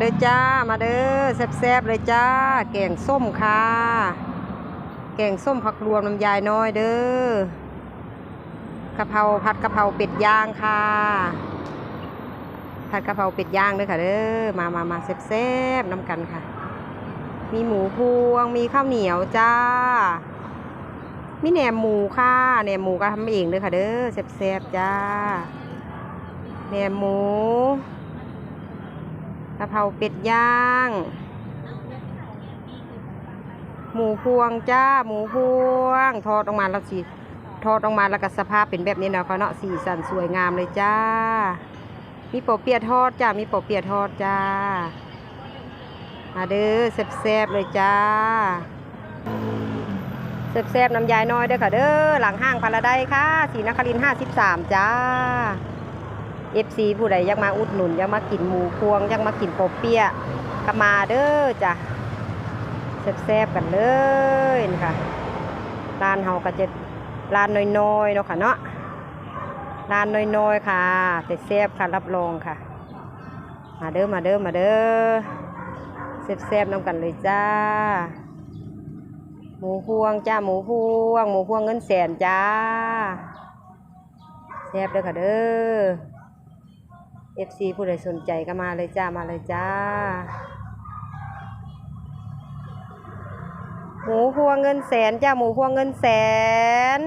เด้อจ้า มาเด้อแซ่บๆเลยจ้า แกงส้มค่ะ แกงส้มผักรวมน้ำยายน้อยเด้อกะเพราผัดกะเพราเป็ดย่างค่ะ ผัดกะเพราเป็ดย่างเด้อค่ะเด้อ มามามาแซ่บๆน้ำกันค่ะ มีหมูพวง มีข้าวเหนียวจ้า มีแหนมหมูค่ะแหนมหมูก็ทำเองเด้อค่ะเด้อแซ่บๆจ้าแหนมหมูะเพราเป็ดย่าง หมูพวงจ้า หมูพวง ทอดออกมาแล้วสิทอดออกมาแล้วก็สภาพเป็นแบบนี้นะเขาเนาะสีสันสวยงามเลยจ้า มีปอเปียะทอดจ้า มีปอเปียะทอดจ้า มาเด้อแซ่บๆเลยจ้าแซ่บๆน้ำยายน้อยเด้อค่ะเด้อหลังห้างพาราไดค่ะสีนครินห้าสิบสามจ้า เอซผู้ใดอยากมาอุดหนุนอยากมากินหมูพวงอยากมากินโปเปียก็มาเด้อจ้ะแซ่บๆกันเลยนี่ค่ะร้านเฮาก็จะร้านน้อยๆเนาะค่ะเนาะร้านน้อยๆค่ะ แต่แซ่บค่ะรับรองค่ะ มาเด้อมาเด้อมาเด้อแซ่บๆน้ำกันเลยจ้า หมูพวงจ้าหมูพวง หมูพวงเงินแสนจ้าแซ่บเด้อค่ะเด้อ เอฟซีผู้ใดสนใจก็มาเลยจ้ามาเลยจ้าหมูพวงเงินแสนจ้าหมูพวงเงินแสน